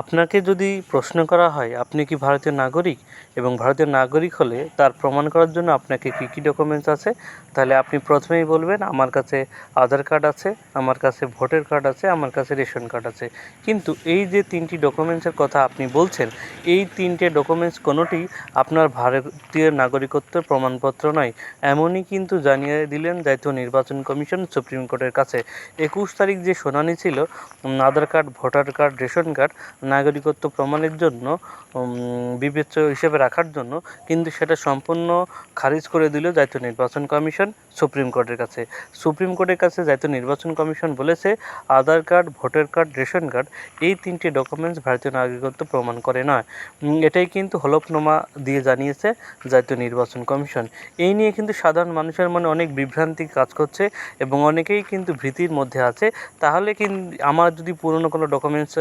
আপনাকে যদি প্রশ্ন করা হয়, আপনি কি ভারতীয় নাগরিক? এবং ভারতীয় নাগরিক হলে তার প্রমাণ করার জন্য আপনাকে কী কী ডকুমেন্টস আছে? তাহলে আপনি প্রথমেই বলবেন, আমার কাছে আধার কার্ড আছে, আমার কাছে ভোটার কার্ড আছে, আমার কাছে রেশন কার্ড আছে। কিন্তু এই যে তিনটি ডকুমেন্টসের কথা আপনি বলছেন, এই তিনটে ডকুমেন্টস কোনোটি আপনার ভারতীয় নাগরিকত্বের প্রমাণপত্র নয়। এমনই কিন্তু জানিয়ে দিলেন জাতীয় নির্বাচন কমিশন সুপ্রিম কোর্টের কাছে। একুশ তারিখ যে শুনানি ছিল Aadhaar card, voter card, ration card নাগরিকত্ব প্রমাণের জন্য বিবেচ্য হিসেবে রাখার জন্য কিন্তু সেটা সম্পূর্ণ খারিজ করে দিল জাতীয় নির্বাচন কমিশন সুপ্রিম কোর্টের কাছে। সুপ্রিম কোর্টের কাছে জাতীয় নির্বাচন কমিশন বলেছে, Aadhaar card, voter card, ration card এই তিনটি ডকুমেন্টস ভারতীয় নাগরিকত্ব প্রমাণ করে নয়। এটাই কিন্তু হলফনামা দিয়ে জানিয়েছে জাতীয় নির্বাচন কমিশন। এই নিয়ে কিন্তু সাধারণ মানুষের মনে অনেক বিভ্রান্তি কাজ করছে এবং অনেকেই কিন্তু ভীতির মধ্যে আছে। তাহলে কিন্তু আমার যদি পুরনো কোনো ডকুমেন্টস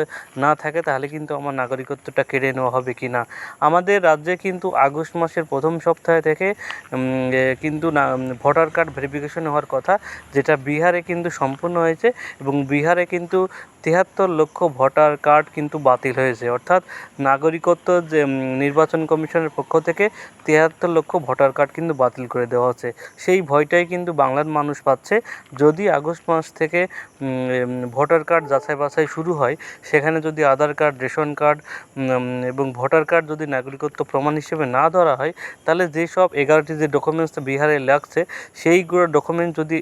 না থাকে তাহলে কিন্তু আমার নাগরিকত্বটা কেড়ে নেওয়া হবে কি না? আমাদের রাজ্যে কিন্তু আগস্ট মাসের প্রথম সপ্তাহে থেকে কিন্তু না ভোটার কার্ড ভেরিফিকেশন হওয়ার কথা, যেটা বিহারে কিন্তু সম্পূর্ণ হয়েছে এবং বিহারে কিন্তু তিয়াত্তর লক্ষ ভোটার কার্ড কিন্তু বাতিল হয়েছে। অর্থাৎ নাগরিকত্ব যে নির্বাচন কমিশনের পক্ষ থেকে তিয়াত্তর লক্ষ ভোটার কার্ড কিন্তু বাতিল করে দেওয়া হচ্ছে। সেই ভয়টাই কিন্তু বাংলার মানুষ পাচ্ছে। যদি আগস্ট মাস থেকে ভোটার কার্ড যাচাই বাছাই শুরু হয়, সেখানে যদি আধার কার্ড, রেশন কার্ড এবং ভোটার কার্ড যদি নাগরিকত্ব প্রমাণ হিসেবে না ধরা হয়, তাহলে যেসব এগারোটি যে ডকুমেন্টস বিহারে লাগছে, সেইগুলো ডকুমেন্ট যদি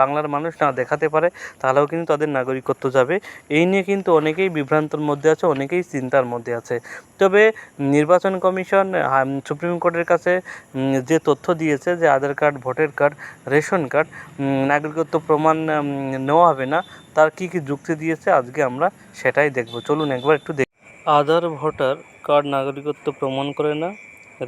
বাংলার মানুষ না দেখাতে পারে, তাহলেও কিন্তু তাদের নাগরিকত্ব যাবে। এই নিয়ে কিন্তু অনেকেই বিভ্রান্তর মধ্যে আছে, অনেকেই চিন্তার মধ্যে আছে। তবে নির্বাচন কমিশন সুপ্রিম কোর্টের কাছে যে তথ্য দিয়েছে যে Aadhaar card, voter card, ration card নাগরিকত্ব প্রমাণ নেওয়া হবে না তার কী কী যুক্তি দিয়েছে আজকে আমরা সেটাই দেখব। চলুন একবার একটু দেখ। আধার, ভোটার কার্ড, নাগরিকত্ব প্রমাণ করে না।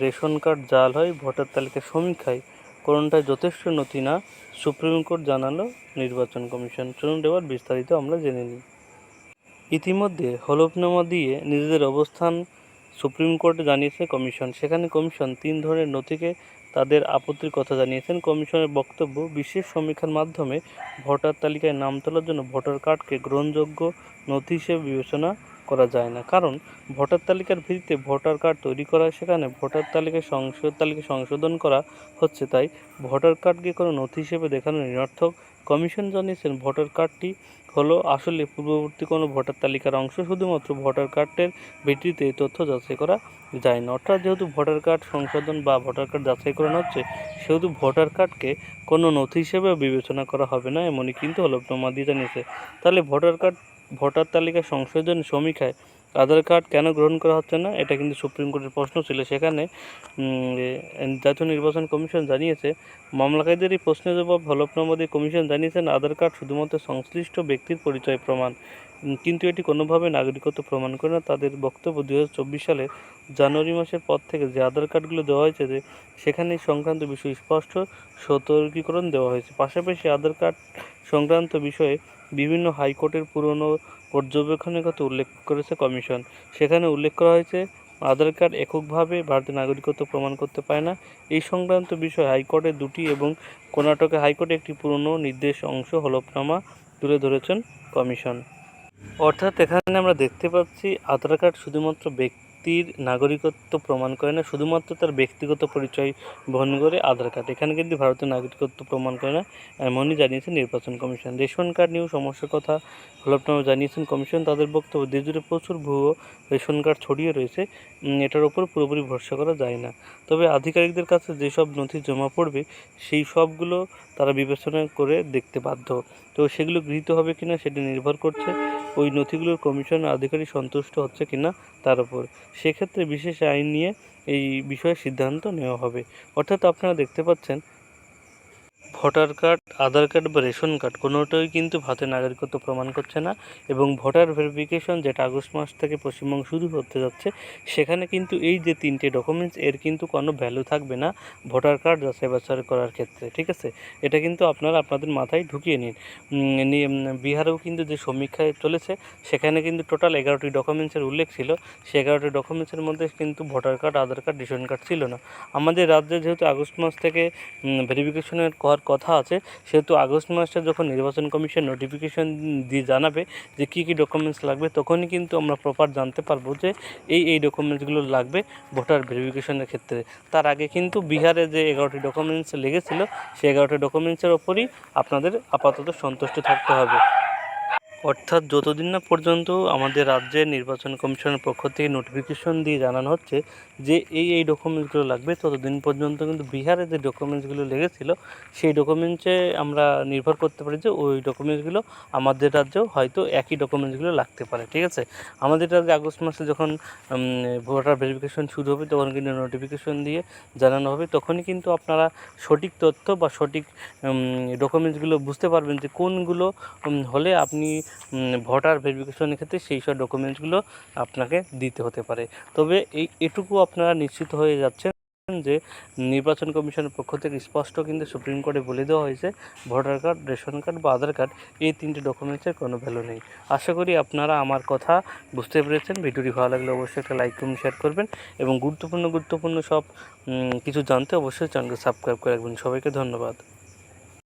রেশন কার্ড, জাল হয়, ভোটার তালিকা সমীক্ষায়। কোনটায় যথেষ্ট নথি না, সুপ্রিম কোর্ট জানালো নির্বাচন কমিশন। চলুন এবার বিস্তারিত আমরা জেনে নিই। ইতিমধ্যে হলফনামা দিয়ে নিজেদের অবস্থান সুপ্রিম কোর্টে জানিয়েছে কমিশন। সেখানে কমিশন তিন ধরনের নথিকে তাদের আপত্তির কথা জানিয়েছেন। কমিশনের বক্তব্য, বিশেষ সমীক্ষার মাধ্যমে ভোটার তালিকায় নাম তোলার জন্য ভোটার কার্ডকে গ্রহণযোগ্য নথি হিসেবে বিবেচনা করা যায় না। কারণ ভোটার তালিকার ভিত্তিতে ভোটার কার্ড তৈরি করা, সেখানে ভোটার তালিকায় সংশোধন তালিকা সংশোধন করা হচ্ছে। তাই ভোটার কার্ডকে কোনো নথি হিসেবে দেখানো নিরর্থক কমিশন জানিয়েছেন, ভোটার কার্ডটি হলো আসলে পূর্ববর্তী কোনো ভোটার তালিকার অংশ, শুধুমাত্র ভোটার কার্ডের ভিত্তিতে তথ্য যাচাই করা যায় না। অর্থাৎ যেহেতু ভোটার কার্ড সংশোধন বা ভোটার কার্ড যাচাই করানো হচ্ছে, সেহেতু ভোটার কার্ডকে কোনো নথি হিসেবে বিবেচনা করা হবে না, এমনই কিন্তু হলফনামা দিয়ে জানিয়েছে। তাহলে ভোটার কার্ড, ভোটার তালিকা সংশোধন সমীক্ষায় আধার কার্ড কেন গ্রহণ করা হচ্ছে না? এটা কিন্তু সুপ্রিম কোর্টের প্রশ্ন ছিল। সেখানে জাতীয় নির্বাচন কমিশন জানিয়েছে মামলাকারীদের এই প্রশ্নের জবাব হলফনামা দিয়ে কমিশন জানিয়েছেন, আধার কার্ড শুধুমাত্র সংশ্লিষ্ট ব্যক্তির পরিচয় প্রমাণ। কিন্তু এটি কোনোভাবে নাগরিকত্ব প্রমাণ করে না। তাদের বক্তব্য দু হাজার চব্বিশ সালে জানুয়ারি মাসের পর থেকে যে আধার কার্ডগুলো দেওয়া হয়েছে, যে সেখানে সংক্রান্ত বিষয়ে স্পষ্ট সতর্কীকরণ দেওয়া হয়েছে। পাশাপাশি আধার কার্ড সংক্রান্ত বিষয়ে বিভিন্ন হাইকোর্টের পুরনো পর্যবেক্ষণের কথা উল্লেখ করেছে কমিশন। সেখানে উল্লেখ করা হয়েছে, আধার কার্ড এককভাবে ভারতের নাগরিকত্ব প্রমাণ করতে পারে না। এই সংক্রান্ত বিষয়ে হাইকোর্টের দুটি এবং কর্ণাটকে হাইকোর্টে একটি পুরনো নির্দেশ অংশ হলফনামা তুলে ধরেছেন কমিশন। অর্থাৎ এখানে আমরা দেখতে পাচ্ছি, আধার কার্ড শুধুমাত্র ব্যক্তির নাগরিকত্ব প্রমাণ করে না, শুধুমাত্র তার ব্যক্তিগত পরিচয় বহন করে আধার কার্ড। এখানে কিন্তু ভারতের নাগরিকত্ব প্রমাণ করে না, এমনই জানিয়েছে নির্বাচন কমিশন। রেশন কার্ড নিয়েও সমস্যার কথা হলফনামা জানিয়েছেন কমিশন। তাদের বক্তব্য, দেশ জুড়ে প্রচুর ভুয়ো রেশন কার্ড ছড়িয়ে রয়েছে এটার ওপর পুরোপুরি ভরসা করা যায় না। তবে আধিকারিকদের কাছে যেসব নথি জমা পড়বে, সেই সবগুলো তারা বিবেচনা করে দেখতে বাধ্য। তো সেগুলো গৃহীত হবে কিনা সেটা নির্ভর করছে ওই নথিগুলোর কমিশন আধিকারিক সন্তুষ্ট হচ্ছে কিনা তার উপর। সেক্ষেত্রে বিশেষ আইন নিয়ে এই বিষয়ে সিদ্ধান্ত নেওয়া হবে। অর্থাৎ আপনারা দেখতে পাচ্ছেন ভোটার কার্ড, আধার কার্ড বা রেশন কার্ড কোনোটাই কিন্তু ভারতের নাগরিকত্ব প্রমাণ করছে না এবং ভোটার ভেরিফিকেশন যেটা আগস্ট মাস থেকে পশ্চিমবঙ্গ শুরু হতে যাচ্ছে, সেখানে কিন্তু এই যে তিনটে ডকুমেন্টস এর কিন্তু কোনো ভ্যালু থাকবে না ভোটার কার্ড যাচাই বাছাই করার ক্ষেত্রে, ঠিক আছে? এটা কিন্তু আপনারা আপনাদের মাথায় ঢুকিয়ে নিন। বিহারেও কিন্তু যে সমীক্ষায় চলেছে, সেখানে কিন্তু টোটাল এগারোটি ডকুমেন্টসের উল্লেখ ছিল। সে এগারোটি ডকুমেন্টসের মধ্যে কিন্তু voter card, Aadhaar card, ration card ছিল না। আমাদের রাজ্যে যেহেতু আগস্ট মাস থেকে ভেরিফিকেশনের হওয়ার কথা আছে, সেহেতু আগস্ট মাসে যখন নির্বাচন কমিশন নোটিফিকেশন দিয়ে জানাবে যে কী কী ডকুমেন্টস লাগবে, তখনই কিন্তু আমরা প্রপার জানতে পারব যে এই এই ডকুমেন্টসগুলো লাগবে ভোটার ভেরিফিকেশনের ক্ষেত্রে। তার আগে কিন্তু বিহারে যে এগারোটি ডকুমেন্টস লেগেছিলো, সেই এগারোটি ডকুমেন্টসের ওপরই আপনাদের আপাতত সন্তুষ্ট থাকতে হবে। অর্থাৎ যতদিন না পর্যন্ত আমাদের রাজ্যের নির্বাচন কমিশনের পক্ষ থেকে নোটিফিকেশন দিয়ে জানানো হচ্ছে যে এই এই ডকুমেন্টসগুলো লাগবে, ততদিন পর্যন্ত কিন্তু বিহারে যে ডকুমেন্টসগুলো লেগেছিল, সেই ডকুমেন্টসে আমরা নির্ভর করতে পারি যে ওই ডকুমেন্টসগুলো আমাদের রাজ্যেও হয়তো একই ডকুমেন্টসগুলো লাগতে পারে, ঠিক আছে? আমাদের রাজ্যে আগস্ট মাসে যখন ভোটার ভেরিফিকেশন শুরু হবে, তখন কিন্তু নোটিফিকেশন দিয়ে জানানো হবে, তখনই কিন্তু আপনারা সঠিক তথ্য বা সঠিক ডকুমেন্টসগুলো বুঝতে পারবেন যে কোনগুলো হলে আপনি ভোটার ভেরিফিকেশনের ক্ষেত্রে সেই সব ডকুমেন্টসগুলো আপনাকে দিতে হতে পারে। তবে এই, এটুকু আপনারা নিশ্চিত হয়ে যাচ্ছেন যে নির্বাচন কমিশনের পক্ষ থেকে স্পষ্ট কিন্তু সুপ্রিম কোর্টে বলে দেওয়া হয়েছে, ভোটার কার্ড, রেশন কার্ড বা আধার কার্ড এই তিনটে ডকুমেন্টসের কোনো ভ্যালু নেই। আশা করি আপনারা আমার কথা বুঝতে পেরেছেন। ভিডিওটি ভালো লাগলে অবশ্যই একটা লাইক কমেন্ট শেয়ার করবেন এবং গুরুত্বপূর্ণ গুরুত্বপূর্ণ সব কিছু জানতে অবশ্যই চ্যানেলকে সাবস্ক্রাইব করে রাখবেন। সবাইকে ধন্যবাদ।